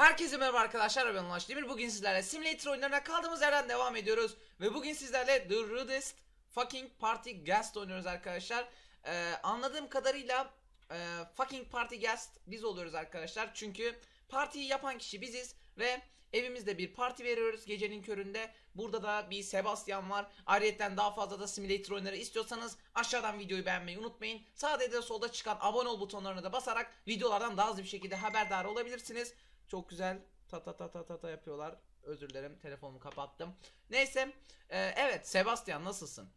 Herkese merhaba arkadaşlar ben Ulaş Demir. Bugün sizlerle Simulator oyunlarına kaldığımız yerden devam ediyoruz. Ve bugün sizlerle The Rudest Fucking Party Guest oynuyoruz arkadaşlar. Ee, anladığım kadarıyla e, Fucking Party Guest biz oluyoruz arkadaşlar. Çünkü partiyi yapan kişi biziz ve evimizde bir parti veriyoruz gecenin köründe. Burada da bir Sebastian var. Ayrıca daha fazla da Simulator oyunları istiyorsanız aşağıdan videoyu beğenmeyi unutmayın. Sağda ya da solda çıkan abone ol butonlarına da basarak videolardan daha hızlı bir şekilde haberdar olabilirsiniz. Çok güzel ta ta ta ta ta, ta yapıyorlar. Özür dilerim telefonumu kapattım. Neyse e, evet Sebastian nasılsın?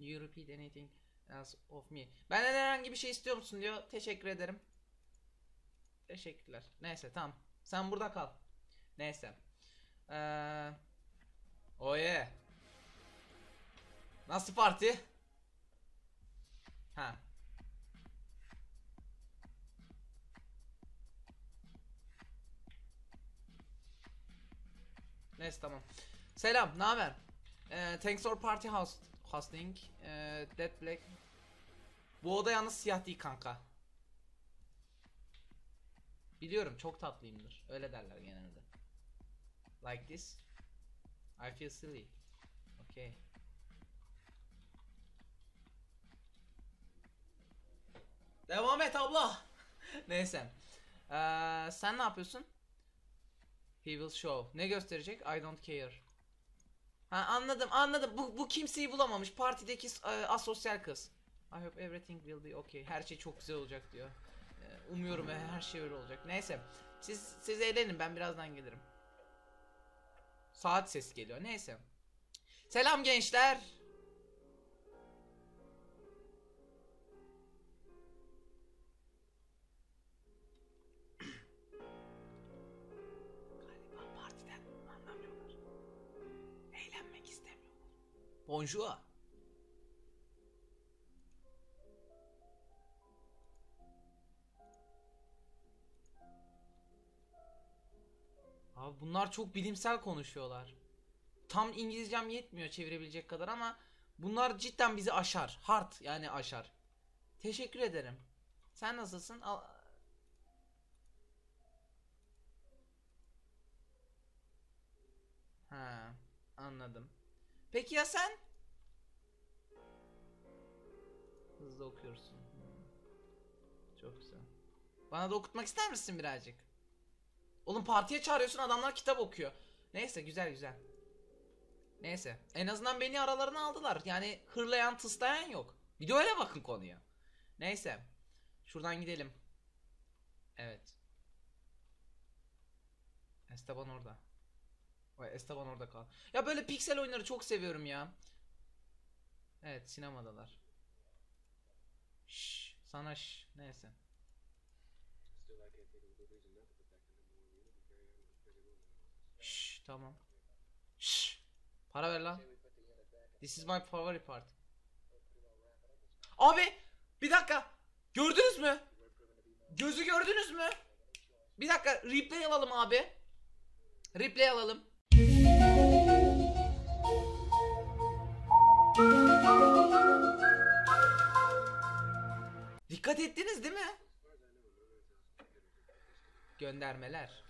Repeat anything else of me. Benden herhangi bir şey istiyor musun diyor. Teşekkür ederim. Teşekkürler. Neyse tamam. Sen burada kal. Neyse. Eee Oye. Nasıl parti? Ha. Neyse tamam. Selam, ne haber? Ee, thanks for party host hosting. Ee, Dead Black. Bu oda yalnız siyah değil kanka. Biliyorum çok tatlıyımdır. Öyle derler genelde. Like this. I feel silly. Okay. Devam et abla. Neyse. Ee, sen ne yapıyorsun? He will show. Ne gösterecek? I don't care. Ha anladım anladım. Bu, bu kimseyi bulamamış. Partideki e, asosyal kız. I hope everything will be okay. Her şey çok güzel olacak diyor. Ee, umuyorum e, her şey öyle olacak. Neyse. Siz siz eğlenin ben birazdan gelirim. Saat ses geliyor. Neyse. Selam gençler. Bonjour. Abi bunlar çok bilimsel konuşuyorlar. Tam İngilizcem yetmiyor çevirebilecek kadar ama bunlar cidden bizi aşar. Hard yani aşar. Teşekkür ederim. Sen nasılsın? Al- Ha, anladım. Peki ya sen? Hızlı okuyorsun. Çok güzel. Bana da okutmak ister misin birazcık? Oğlum partiye çağırıyorsun adamlar kitap okuyor. Neyse güzel güzel. Neyse en azından beni aralarına aldılar. Yani hırlayan tıslayan yok. Bir öyle bakın konuya. Neyse. Şuradan gidelim. Evet. Esteban orada. Vay Esteban orada kal. Ya böyle piksel oyunları çok seviyorum ya. Evet sinemadalar. Şş, sana şş. Neyse. Şş, tamam. Şş, para ver lan. This is my favorite part. Abi bir dakika. Gördünüz mü? Gözü gördünüz mü? Bir dakika replay alalım abi. Replay alalım. Dikkat ettiniz değil mi? Göndermeler.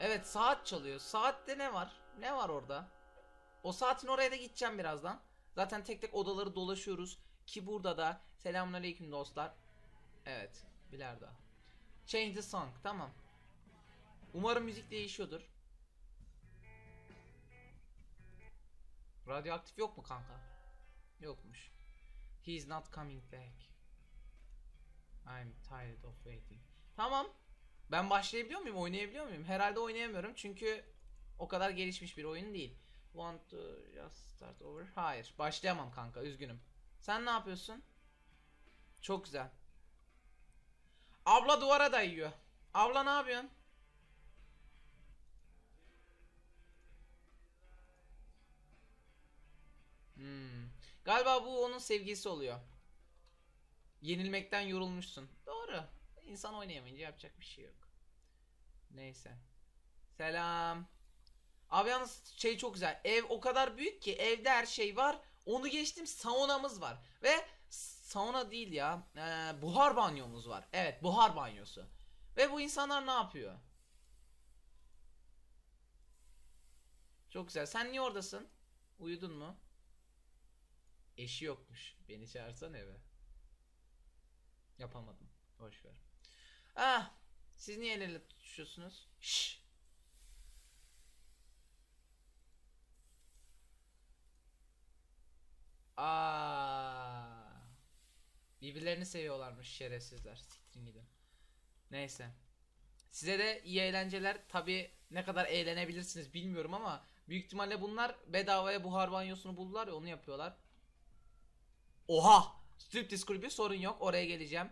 Evet saat çalıyor. Saatte ne var? Ne var orada? O saatin oraya da gideceğim birazdan. Zaten tek tek odaları dolaşıyoruz. Ki burada da selamünaleyküm dostlar. Evet. Bilardo. Change the song. Tamam. Umarım müzik değişiyordur. Radyoaktif yok mu kanka? Yokmuş. He is not coming back. I'm tired of waiting. Tamam. Ben başlayabiliyor muyum? Oynayabiliyor muyum? Herhalde oynayamıyorum çünkü o kadar gelişmiş bir oyun değil. Want to just start over? Hayır. Başlayamam kanka. Üzgünüm. Sen ne yapıyorsun? Çok güzel. Abla duvara dayıyor. Abla ne yapıyorsun? Hmm. Galiba bu onun sevgisi oluyor. Yenilmekten yorulmuşsun. Doğru. İnsan oynayamayınca yapacak bir şey yok. Neyse. Selam. Abi yalnız şey çok güzel. Ev o kadar büyük ki evde her şey var. Onu geçtim saunamız var. Ve sauna değil ya. eee, buhar banyomuz var. Evet buhar banyosu. Ve bu insanlar ne yapıyor? Çok güzel. Sen niye oradasın? Uyudun mu? Eşi yokmuş. Beni çağırsana eve. Yapamadım. Boş ver. Ah, siz niye el ele tutuşuyorsunuz? Şşş. Aa. Birbirlerini seviyorlarmış şerefsizler. Siktirin gidin. Neyse. Size de iyi eğlenceler. Tabi ne kadar eğlenebilirsiniz bilmiyorum ama büyük ihtimalle bunlar bedavaya buhar banyosunu buldular ya onu yapıyorlar. Oha! Striptease kulübü sorun yok. Oraya geleceğim.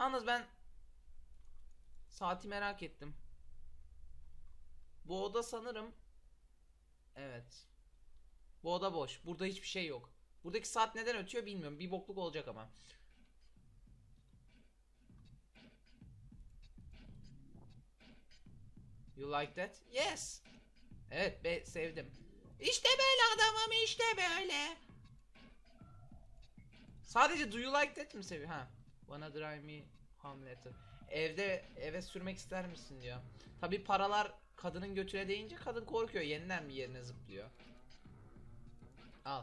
Yalnız ben saati merak ettim. Bu oda sanırım Evet. Bu oda boş. Burada hiçbir şey yok. Buradaki saat neden ötüyor bilmiyorum. Bir bokluk olacak ama. You like that? Yes. Evet be sevdim. İşte böyle adamım işte böyle. Sadece do you like that mi seviyor? Ha. Wanna drive me home later. Evde eve sürmek ister misin diyor. Tabi paralar kadının götüne değince kadın korkuyor. Yeniden bir yerine zıplıyor. Al.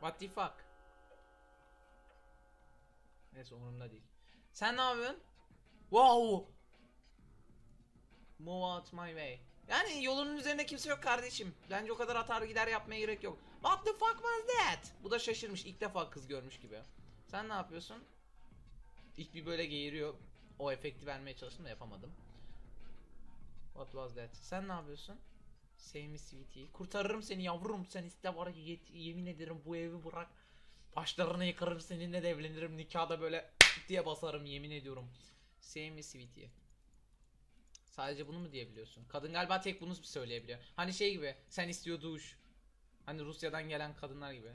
What the fuck? Neyse umurumda değil. Sen ne yapıyorsun? Wow. Move out my way. Yani yolunun üzerinde kimse yok kardeşim. Bence o kadar atar gider yapmaya gerek yok. What the fuck was that? Bu da şaşırmış. İlk defa kız görmüş gibi. Sen ne yapıyorsun? İlk bir böyle geğiriyor. O efekti vermeye çalıştım da yapamadım. What was that? Sen ne yapıyorsun? Save me sweetie. Kurtarırım seni yavrum. Sen iste var yet- yemin ederim bu evi bırak. Başlarını yıkarım seninle de evlenirim. Nikahda böyle diye basarım yemin ediyorum. Save me sweetie. Sadece bunu mu diyebiliyorsun? Kadın galiba tek bunu söyleyebiliyor. Hani şey gibi sen istiyor duş. Hani Rusya'dan gelen kadınlar gibi.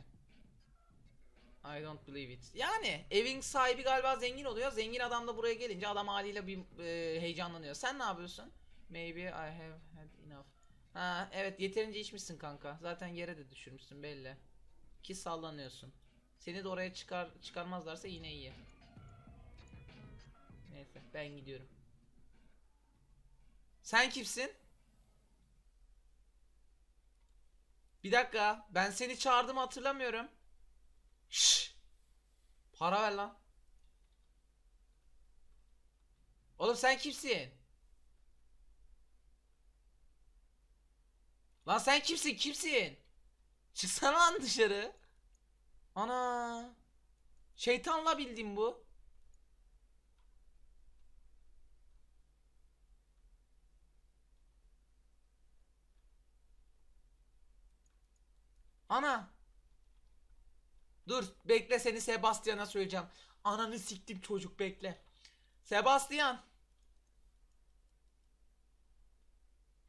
I don't believe it. Yani evin sahibi galiba zengin oluyor. Zengin adam da buraya gelince adam haliyle bir e, heyecanlanıyor. Sen ne yapıyorsun? Maybe I have had enough. Ha evet yeterince içmişsin kanka. Zaten yere de düşürmüşsün belli. Ki sallanıyorsun. Seni de oraya çıkar çıkarmazlarsa yine iyi. Neyse ben gidiyorum. Sen kimsin? Bir dakika. Ben seni çağırdım hatırlamıyorum. Şşş. Para ver lan. Oğlum sen kimsin? Lan sen kimsin? Kimsin? Çıksana lan dışarı. Ana. Şeytanla bildim bu. Ana. Dur bekle seni Sebastian'a söyleyeceğim. Ananı siktim çocuk bekle. Sebastian.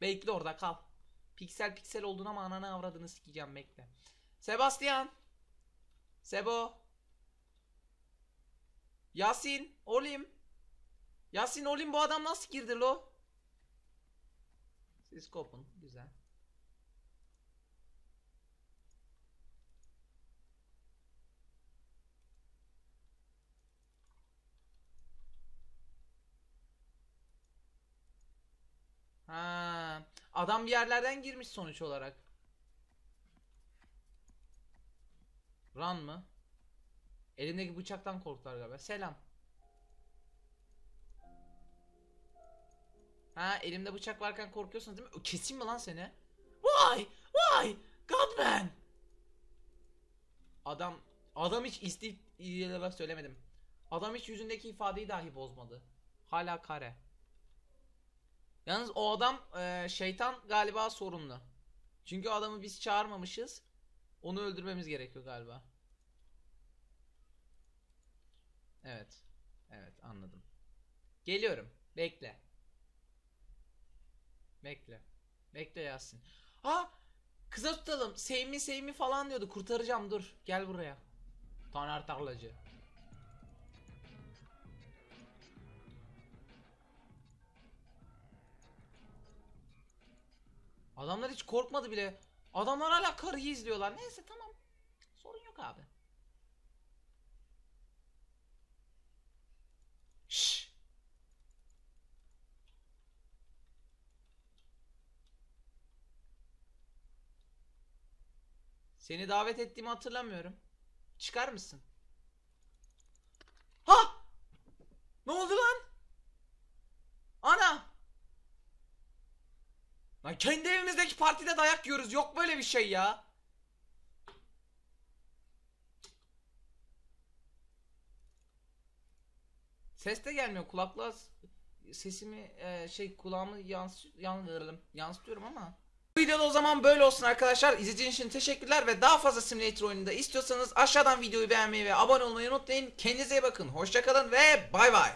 Bekle orada kal. Piksel piksel oldun ama ananı avradını sikeceğim bekle. Sebastian. Sebo. Yasin. Olim. Yasin Olim bu adam nasıl girdi lo? Siz kopun. Güzel. Ha, adam bir yerlerden girmiş sonuç olarak. Run mı? Elimdeki bıçaktan korktular galiba. Selam. Ha elimde bıçak varken korkuyorsunuz değil mi? Keseyim mi lan seni? Vay! Vay! Godman! Adam adam hiç isti söylemedim. Adam hiç yüzündeki ifadeyi dahi bozmadı. Hala kare. Yalnız o adam e, şeytan galiba sorunlu. Çünkü o adamı biz çağırmamışız. Onu öldürmemiz gerekiyor galiba. Evet. Evet anladım. Geliyorum. Bekle. Bekle. Bekle Yasin. Ha! Kıza tutalım. Save me falan diyordu. Kurtaracağım dur. Gel buraya. Taner Tarlacı. Adamlar hiç korkmadı bile. Adamlar hala karıyı izliyorlar. Neyse tamam. Sorun yok abi. Şşş. Seni davet ettiğimi hatırlamıyorum. Çıkar mısın? Ha! Ne oldu lan? Lan kendi evimizdeki partide dayak yiyoruz. Yok böyle bir şey ya. Ses de gelmiyor. Kulaklığa sesimi e, şey kulağımı yansı yan yansıtıyorum ama. Bu videoda o zaman böyle olsun arkadaşlar. İzlediğiniz için teşekkürler ve daha fazla simulator oyununda istiyorsanız aşağıdan videoyu beğenmeyi ve abone olmayı unutmayın. Kendinize iyi bakın. Hoşçakalın ve bay bay.